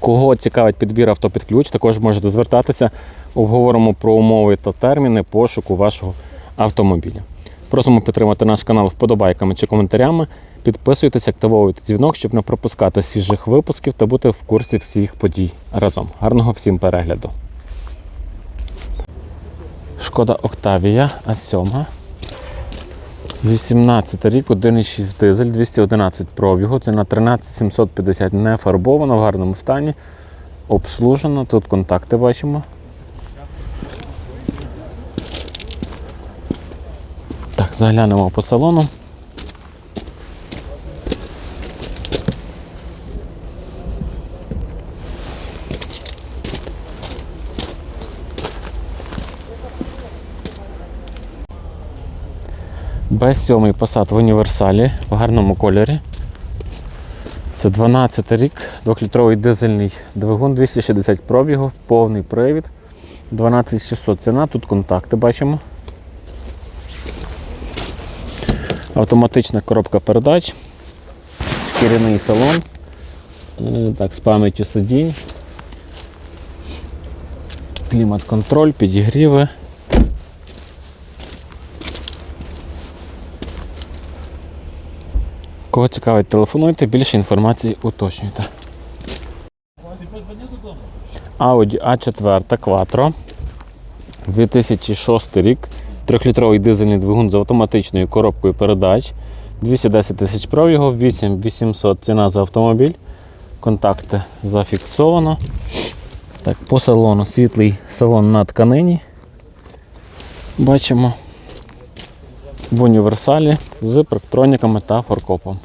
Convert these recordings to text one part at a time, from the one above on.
Кого цікавить підбір авто під ключ, також можете звертатися. Обговоримо про умови та терміни пошуку вашого автомобіля. Просимо підтримати наш канал вподобайками чи коментарями. Підписуйтесь, активовуйте дзвінок, щоб не пропускати свіжих випусків та бути в курсі всіх подій разом. Гарного всім перегляду. Шкода Октавія А7. 18 рік, 1,6 дизель, 211 пробігу. Це на 13750 не фарбовано, в гарному стані. Обслужено. Тут контакти бачимо. Так, заглянемо по салону. Б7 посад в універсалі в гарному кольорі. Це 12 рік, 2-літровий дизельний двигун, 260 пробігу, повний привід. 12600 ціна, тут контакти бачимо. Автоматична коробка передач, шкіряний салон, е, так, з пам'яттю сидінь, клімат-контроль, підігріви. Кого цікавить, телефонуйте, більше інформації уточнюйте. Audi A4 Quattro 2006 рік. 3-літровий дизельний двигун з автоматичною коробкою передач. 210 тисяч пробігу, 8800 ціна за автомобіль. Контакти зафіксовано. Так, по салону світлий салон на тканині. Бачимо в універсалі з парктроніками та форкопом.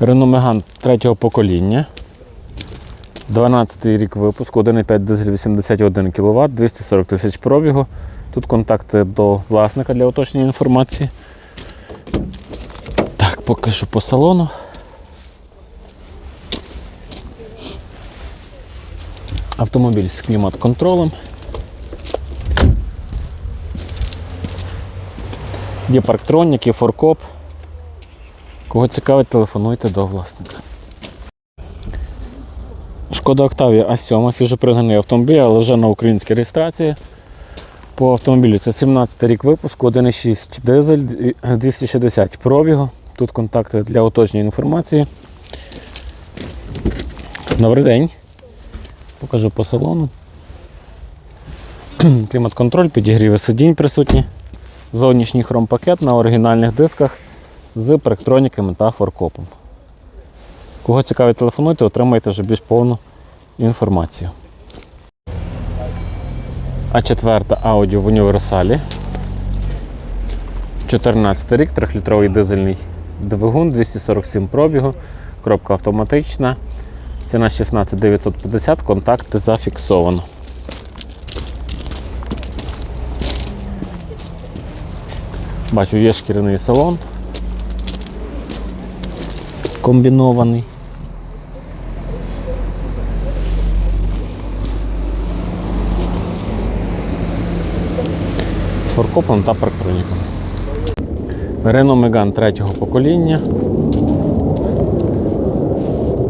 Renault Megane третього покоління. 12 рік випуску, 1,5 дизель 81 кВт, 240 тисяч пробігу. Тут контакти до власника для уточнення інформації. Так, поки що по салону. Автомобіль з клімат-контролем. Є парктроніки, форкоп. Кого цікавить, телефонуйте до власника. Шкода Октавія А7, свіжопригнаний автомобіль, але вже на українській реєстрації. По автомобілю це 17 рік випуску, 1,6 дизель, 260 пробігу. Тут контакти для уточнення інформації. Добрий день. Покажу по салону. Клімат-контроль, підігріви сидінь присутні. Зовнішній хромпакет на оригінальних дисках з парктроніками та форкопом. Кого цікавить, телефонуйте, отримаєте вже більш повну інформацію. А четверта аудіо в універсалі. 14 рік, 3-літровий дизельний двигун, 247 пробігу, коробка автоматична. Ціна 16 950, контакти зафіксовано. Бачу, є шкіряний салон. Комбінований. З форкопом та парктроніком. Renault Megane третього покоління.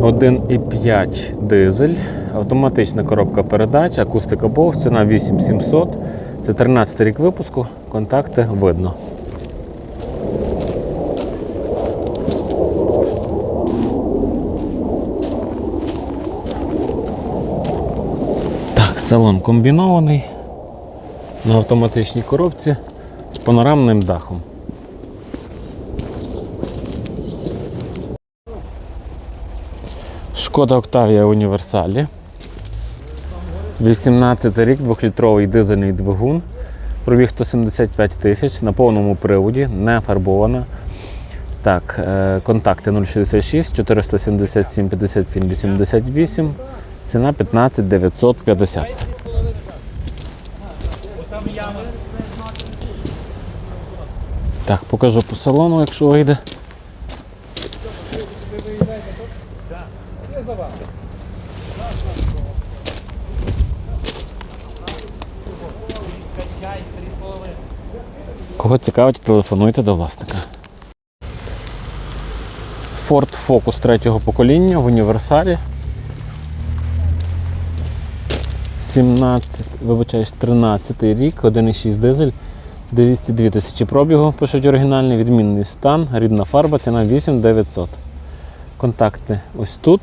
1,5 дизель, автоматична коробка передач, акустика Bose, ціна 8700. Це 13 рік випуску, контакти видно. Так, салон комбінований на автоматичній коробці з панорамним дахом. Шкода Октавія Універсалі. 18 рік, 2-літровий дизельний двигун. Пробіг 175 тисяч на повному приводі, не фарбована. Так, е, контакти 066 477 57 88. Ціна 15 950. Так, покажу по салону, якщо вийде. Кого цікавить, телефонуйте до власника. Ford Focus третього покоління в універсалі. 17, вибачаюсь, 13 рік, 1,6 дизель, 202 тисячі пробігу, пишуть оригінальний, відмінний стан, рідна фарба, ціна 8900. Контакти ось тут.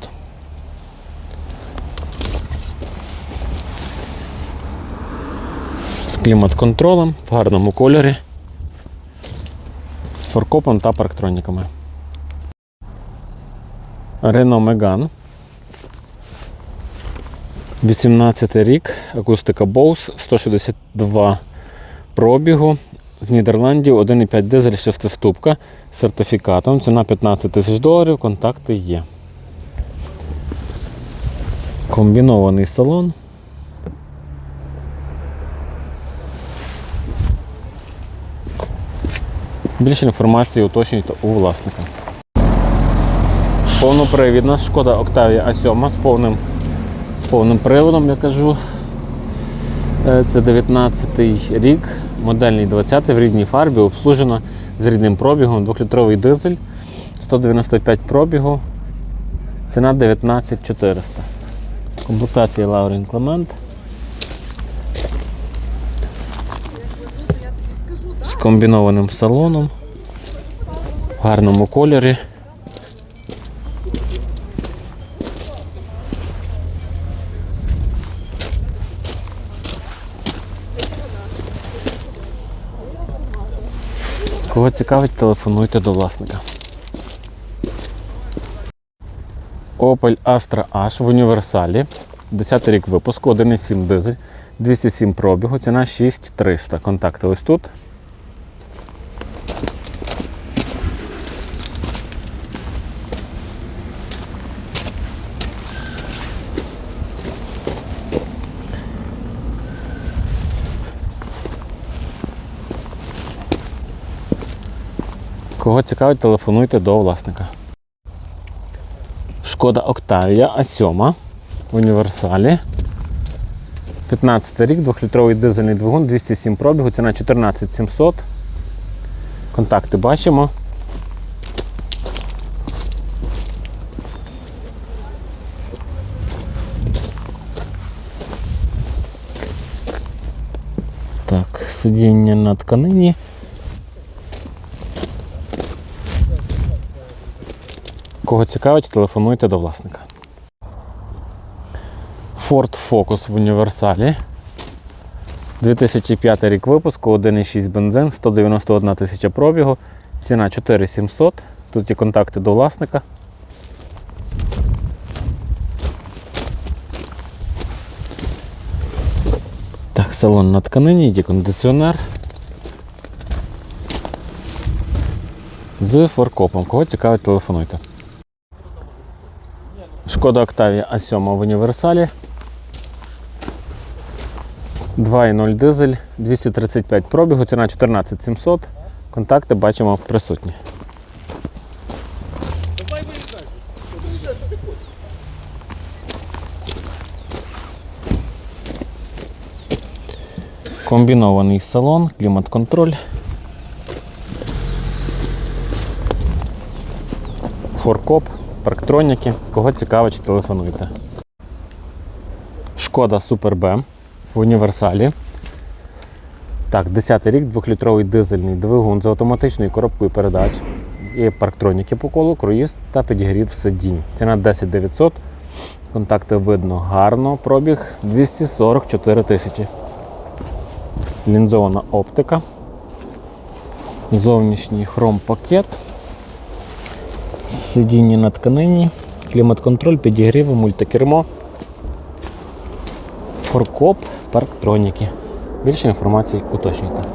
З клімат-контролем в гарному кольорі, з фаркопом та парктроніками. Renault Megane. 18 рік, акустика Bose, 162 пробігу. В Нідерландів 1,5 дизель 6 ступка з сертифікатом. Ціна 15 тисяч доларів, контакти є. Комбінований салон. Більше інформації уточнюйте у власника. Повнопривідна шкода Octavia A7 з повним, повним приводом, я кажу. Е, Це 19-й рік, модельний 20 в рідній фарбі, обслужена з рідним пробігом, 2-літровий дизель, 195 пробігу, ціна 19400. Комплектація Laurin Clement. З комбінованим салоном, в гарному кольорі. Кого цікавить, телефонуйте до власника. Opel Astra H в універсалі. 10 рік випуску, 1,7 дизель, 207 пробігу, ціна 6300. Контакти ось тут. Кого цікавить, телефонуйте до власника. Шкода Octavia А7 в універсалі. 15 рік, 2-літровий дизельний двигун, 207 пробігу, ціна 14700. Контакти бачимо. Так, сидіння на тканині. Кого цікавить, телефонуйте до власника. Ford Focus в універсалі. 2005 рік випуску, 1,6 бензин, 191 тисяча пробігу, ціна 4700. Тут є контакти до власника. Так, салон на тканині, є кондиціонер. З форкопом. Кого цікавить, телефонуйте. Шкода Octavia A7 в універсалі. 2.0 дизель, 235 пробігу, ціна 14700. Контакти бачимо присутні. Комбінований салон, клімат-контроль. Форкоп, парктроніки. Кого цікавить, телефонуйте. Шкода Супер Б в універсалі. Так, 10 рік, 2-літровий дизельний двигун з автоматичною коробкою передач. Є парктроніки по колу, круїз та підігрів сидінь. Ціна 10 900. Контакти видно гарно. Пробіг 244 тисячі. Лінзована оптика. Зовнішній хром-пакет. Сидіння на тканині, клімат-контроль, підігрів, мультикермо, форкоп, парктроніки. Більше інформації уточнюйте.